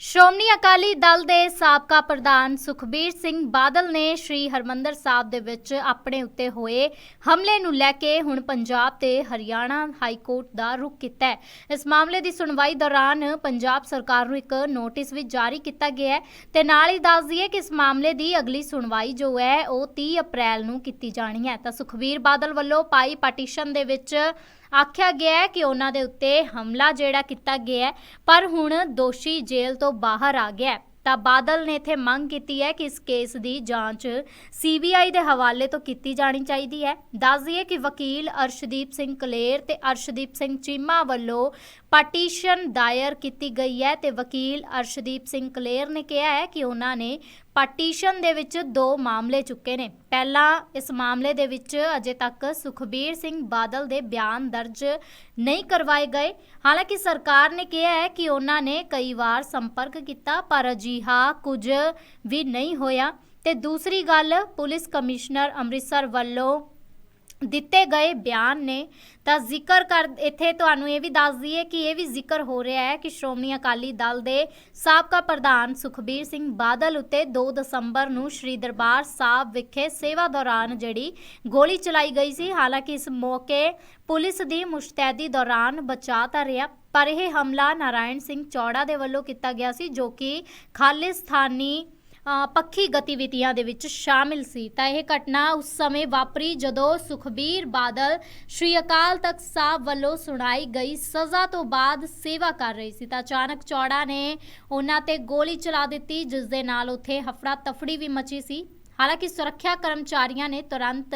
ਸ਼੍ਰੋਮਣੀ ਅਕਾਲੀ ਦਲ ਦੇ ਸਾਬਕਾ ਪ੍ਰਧਾਨ ਸੁਖਬੀਰ ਸਿੰਘ ਬਾਦਲ ਨੇ ਸ਼੍ਰੀ ਹਰਮੰਦਰ ਸਾਹਿਬ ਦੇ ਵਿੱਚ ਆਪਣੇ ਉੱਤੇ ਹੋਏ ਹਮਲੇ ਨੂੰ ਲੈ ਕੇ ਹੁਣ ਪੰਜਾਬ ਤੇ ਹਰਿਆਣਾ ਹਾਈ ਕੋਰਟ ਦਾ ਰੁਖ ਕੀਤਾ ਹੈ। ਇਸ ਮਾਮਲੇ ਦੀ ਸੁਣਵਾਈ ਦੌਰਾਨ ਪੰਜਾਬ ਸਰਕਾਰ ਨੂੰ ਇੱਕ ਨੋਟਿਸ ਵੀ ਜਾਰੀ ਕੀਤਾ ਗਿਆ ਹੈ ਤੇ ਨਾਲ ਹੀ ਦੱਸ ਦਈਏ ਕਿ ਇਸ ਮਾਮਲੇ ਦੀ ਅਗਲੀ ਸੁਣਵਾਈ ਜੋ ਹੈ, ਉਹ 30 ਅਪ੍ਰੈਲ ਨੂੰ ਕੀਤੀ ਜਾਣੀ ਹੈ। ਤਾਂ ਸੁਖਬੀਰ ਬਾਦਲ ਵੱਲੋਂ ਪਾਈ ਪਟੀਸ਼ਨ ਦੇ ਵਿੱਚ ਆਖਿਆ ਗਿਆ ਹੈ ਕਿ ਉਹਨਾਂ ਦੇ ਉੱਤੇ ਹਮਲਾ ਜਿਹੜਾ ਕੀਤਾ ਗਿਆ ਹੈ, ਪਰ ਹੁਣ ਦੋਸ਼ੀ ਜੇਲ੍ਹ ਤੋਂ ਬਾਹਰ ਆ ਗਿਆ ਹੈ। ਤਾਂ ਬਾਦਲ ਨੇ ਇੱਥੇ ਮੰਗ ਕੀਤੀ ਹੈ ਕਿ ਇਸ ਕੇਸ ਦੀ ਜਾਂਚ ਸੀਬੀਆਈ ਦੇ ਹਵਾਲੇ ਤੋਂ ਕੀਤੀ ਜਾਣੀ ਚਾਹੀਦੀ ਹੈ। ਦੱਸ ਦਈਏ ਕਿ ਵਕੀਲ ਅਰਸ਼ਦੀਪ ਸਿੰਘ ਕਲੇਰ ਤੇ ਅਰਸ਼ਦੀਪ ਸਿੰਘ ਚੀਮਾ ਵੱਲੋਂ ਪਟੀਸ਼ਨ ਦਾਇਰ ਕੀਤੀ ਗਈ ਹੈ ਤੇ ਵਕੀਲ ਅਰਸ਼ਦੀਪ ਸਿੰਘ ਕਲੇਰ ਨੇ ਕਿਹਾ ਹੈ ਕਿ ਉਹਨਾਂ ਨੇ ਪਟੀਸ਼ਨ ਦੇ ਵਿੱਚ ਦੋ ਮਾਮਲੇ ਚੁੱਕੇ ਨੇ। ਪਹਿਲਾਂ ਇਸ ਮਾਮਲੇ ਦੇ ਵਿੱਚ ਅਜੇ ਤੱਕ ਸੁਖਬੀਰ ਸਿੰਘ ਬਾਦਲ ਦੇ ਬਿਆਨ ਦਰਜ ਨਹੀਂ ਕਰਵਾਏ ਗਏ। ਹਾਲਾਂਕਿ ਸਰਕਾਰ ਨੇ ਕਿਹਾ ਹੈ ਕਿ ਉਹਨਾਂ ਨੇ ਕਈ ਵਾਰ ਸੰਪਰਕ ਕੀਤਾ, ਪਰ ਅਜਿਹਾ ਕੁਝ ਵੀ ਨਹੀਂ ਹੋਇਆ। ਤੇ ਦੂਸਰੀ ਗੱਲ ਪੁਲਿਸ ਕਮਿਸ਼ਨਰ ਅੰਮ੍ਰਿਤਸਰ ਵੱਲੋਂ ਦਿੱਤੇ ਗਏ ਬਿਆਨ ਨੇ, ਤਾਂ ਜ਼ਿਕਰ ਕਰ, ਇੱਥੇ ਤੁਹਾਨੂੰ ਇਹ ਵੀ ਦੱਸ ਦਈਏ ਕਿ ਇਹ ਵੀ ਜ਼ਿਕਰ ਹੋ ਰਿਹਾ ਹੈ ਕਿ ਸ਼੍ਰੋਮਣੀ ਅਕਾਲੀ ਦਲ ਦੇ ਸਾਬਕਾ ਪ੍ਰਧਾਨ ਸੁਖਬੀਰ ਸਿੰਘ ਬਾਦਲ ਉੱਤੇ 2 ਦਸੰਬਰ ਨੂੰ ਸ਼੍ਰੀ ਦਰਬਾਰ ਸਾਹਿਬ ਵਿਖੇ ਸੇਵਾ ਦੌਰਾਨ ਜਿਹੜੀ ਗੋਲੀ ਚਲਾਈ ਗਈ ਸੀ, ਹਾਲਾਂਕਿ ਇਸ ਮੌਕੇ ਪੁਲਿਸ ਦੀ ਮੁਸ਼ਤੈਦੀ ਦੌਰਾਨ ਬਚਾਅ ਤਾਂ ਰਿਹਾ, ਪਰ ਇਹ ਹਮਲਾ ਨਾਰਾਇਣ ਸਿੰਘ ਚੌੜਾ ਦੇ ਵੱਲੋਂ ਕੀਤਾ ਗਿਆ ਸੀ, ਜੋ ਕਿ ਖਾਲਿਸਤਾਨੀ ਪੱਖੀ ਗਤੀਵਿਧੀਆਂ ਦੇ ਵਿੱਚ ਸ਼ਾਮਿਲ ਸੀ। ਤਾਂ ਇਹ ਘਟਨਾ ਉਸ ਸਮੇਂ ਵਾਪਰੀ ਜਦੋਂ ਸੁਖਬੀਰ ਬਾਦਲ ਸ਼੍ਰੀ ਅਕਾਲ ਤਖਤ ਸਾਹਿਬ ਵੱਲੋਂ ਸੁਣਾਈ ਗਈ ਸਜ਼ਾ ਤੋਂ ਬਾਅਦ ਸੇਵਾ ਕਰ ਰਹੀ ਸੀ। ਤਾਂ ਅਚਾਨਕ ਚੌੜਾ ਨੇ ਉਹਨਾਂ ਤੇ ਗੋਲੀ ਚਲਾ ਦਿੱਤੀ ਜਿਸ ਦੇ ਨਾਲ ਉੱਥੇ ਹਫੜਾ ਤਫੜੀ ਵੀ ਮਚੀ ਸੀ। ਹਾਲਾਂਕਿ ਸੁਰੱਖਿਆ ਕਰਮਚਾਰੀਆਂ ਨੇ ਤੁਰੰਤ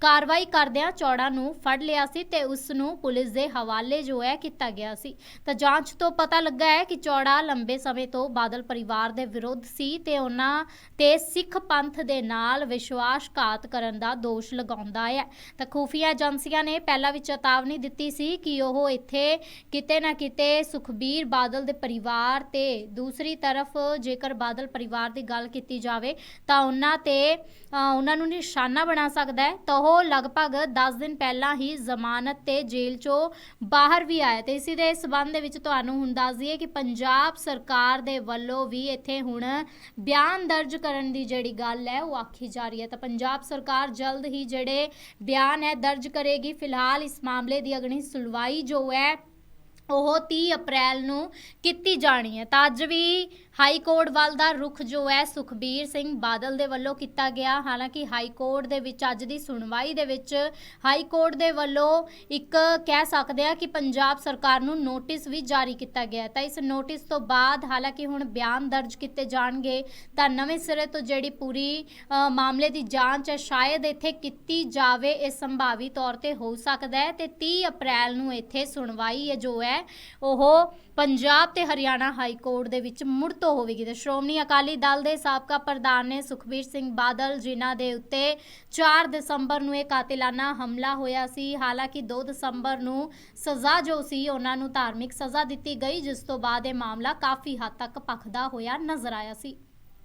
ਕਾਰਵਾਈ ਕਰਦਿਆਂ ਚੌੜਾ ਨੂੰ ਫੜ ਲਿਆ ਸੀ ਤੇ ਉਸ ਨੂੰ ਪੁਲਿਸ ਦੇ ਹਵਾਲੇ ਜੋ ਹੈ ਕੀਤਾ ਗਿਆ ਸੀ। ਤਾਂ ਜਾਂਚ ਤੋਂ ਪਤਾ ਲੱਗਾ ਹੈ ਕਿ ਚੌੜਾ ਲੰਬੇ ਸਮੇਂ ਤੋਂ ਬਾਦਲ ਪਰਿਵਾਰ ਦੇ ਵਿਰੁੱਧ ਸੀ ਤੇ ਉਹਨਾਂ ਤੇ ਸਿੱਖ ਪੰਥ ਦੇ ਨਾਲ ਵਿਸ਼ਵਾਸਘਾਤ ਕਰਨ ਦਾ ਦੋਸ਼ ਲਗਾਉਂਦਾ ਹੈ। ਤਾਂ ਖੂਫੀਆ ਏਜੰਸੀਆਂ ਨੇ ਪਹਿਲਾਂ ਵੀ ਚੇਤਾਵਨੀ ਦਿੱਤੀ ਸੀ ਕਿ ਉਹ ਇੱਥੇ ਕਿਤੇ ਨਾ ਕਿਤੇ ਸੁਖਬੀਰ ਬਾਦਲ ਦੇ ਪਰਿਵਾਰ ਤੇ ਦੂਸਰੀ ਤਰਫ ਜੇਕਰ ਬਾਦਲ ਪਰਿਵਾਰ ਦੀ ਗੱਲ ਕੀਤੀ ਜਾਵੇ ਤਾਂ ਉਹਨਾਂ ਤੇ ਅ, ਉਹਨਾਂ ਨੂੰ ਨਿਸ਼ਾਨਾ ਬਣਾ ਸਕਦਾ ਹੈ। ਤਾਂ ਉਹ ਲਗਭਗ 10 ਦਿਨ ਪਹਿਲਾਂ ਹੀ ਜ਼ਮਾਨਤ ਤੇ ਜੇਲ੍ਹ ਚੋਂ ਬਾਹਰ ਵੀ ਆਇਆ ਤੇ ਇਸੇ ਦੇ ਸਬੰਧ ਦੇ ਵਿੱਚ ਤੁਹਾਨੂੰ ਹੁਣ ਦੱਸ ਦਈਏ ਕਿ ਪੰਜਾਬ ਸਰਕਾਰ ਦੇ ਵੱਲੋਂ ਵੀ ਇੱਥੇ ਹੁਣ ਬਿਆਨ ਦਰਜ ਕਰਨ ਦੀ ਜਿਹੜੀ ਗੱਲ ਹੈ ਉਹ ਆਖੀ ਜਾ ਰਹੀ ਹੈ। ਤਾਂ ਪੰਜਾਬ ਸਰਕਾਰ ਜਲਦ ਹੀ ਜਿਹੜੇ ਬਿਆਨ ਹੈ ਦਰਜ ਕਰੇਗੀ। ਫਿਲਹਾਲ ਇਸ ਮਾਮਲੇ ਦੀ ਅਗਲੀ ਸੁਣਵਾਈ ਜੋ ਹੈ ਉਹ 30 ਅਪ੍ਰੈਲ ਨੂੰ ਕੀਤੀ ਜਾਣੀ ਹੈ। ਤਾਂ ਅੱਜ ਵੀ ਹਾਈ ਕੋਰਟ ਵੱਲ ਦਾ ਰੁਖ ਜੋ ਹੈ ਸੁਖਬੀਰ ਸਿੰਘ ਬਾਦਲ ਦੇ ਵੱਲੋਂ ਕੀਤਾ ਗਿਆ। ਹਾਲਾਂਕਿ ਹਾਈ ਕੋਰਟ ਦੇ ਵਿੱਚ ਅੱਜ ਦੀ ਸੁਣਵਾਈ ਦੇ ਵਿੱਚ ਹਾਈ ਕੋਰਟ ਦੇ ਵੱਲੋਂ ਇੱਕ ਕਹਿ ਸਕਦੇ ਆ ਕਿ ਪੰਜਾਬ ਸਰਕਾਰ ਨੂੰ ਨੋਟਿਸ ਵੀ ਜਾਰੀ ਕੀਤਾ ਗਿਆ ਤਾਂ ਇਸ ਨੋਟਿਸ ਤੋਂ ਬਾਅਦ ਹਾਲਾਂਕਿ ਹੁਣ ਬਿਆਨ ਦਰਜ ਕੀਤੇ ਜਾਣਗੇ ਤਾਂ ਨਵੇਂ ਸਿਰੇ ਤੋਂ ਜਿਹੜੀ ਪੂਰੀ ਮਾਮਲੇ ਦੀ ਜਾਂਚ ਹੈ, ਸ਼ਾਇਦ ਇੱਥੇ ਕੀਤੀ ਜਾਵੇ, ਇਹ ਸੰਭਾਵੀ ਤੌਰ ਤੇ ਹੋ ਸਕਦਾ ਹੈ। ਤੇ 30 ਅਪ੍ਰੈਲ ਨੂੰ ਇੱਥੇ ਸੁਣਵਾਈ ਹੈ ਜੋ ਹੈ, ਉਹ ਪੰਜਾਬ ਤੇ ਹਰਿਆਣਾ ਹਾਈ ਕੋਰਟ ਦੇ ਵਿੱਚ ਮੁੜ ਤੋਂ ਹੋਵੇਗੀ। ਤੇ ਸ਼੍ਰੋਮਣੀ ਅਕਾਲੀ ਦਲ ਦੇ ਸਾਬਕਾ ਪ੍ਰਧਾਨ ਨੇ ਸੁਖਬੀਰ ਸਿੰਘ ਬਾਦਲ ਜਿਨ੍ਹਾਂ ਦੇ ਉੱਤੇ 4 ਦਸੰਬਰ ਨੂੰ ਇਹ ਕਾਤਿਲਾਨਾ ਹਮਲਾ ਹੋਇਆ ਸੀ। ਹਾਲਾਂਕਿ 2 ਦਸੰਬਰ ਨੂੰ ਸਜ਼ਾ ਜੋ ਸੀ, ਉਹਨਾਂ ਨੂੰ ਧਾਰਮਿਕ ਸਜ਼ਾ ਦਿੱਤੀ ਗਈ, ਜਿਸ ਤੋਂ ਬਾਅਦ ਇਹ ਮਾਮਲਾ ਕਾਫੀ ਹੱਦ ਤੱਕ ਭਖਦਾ ਹੋਇਆ ਨਜ਼ਰ ਆਇਆ ਸੀ।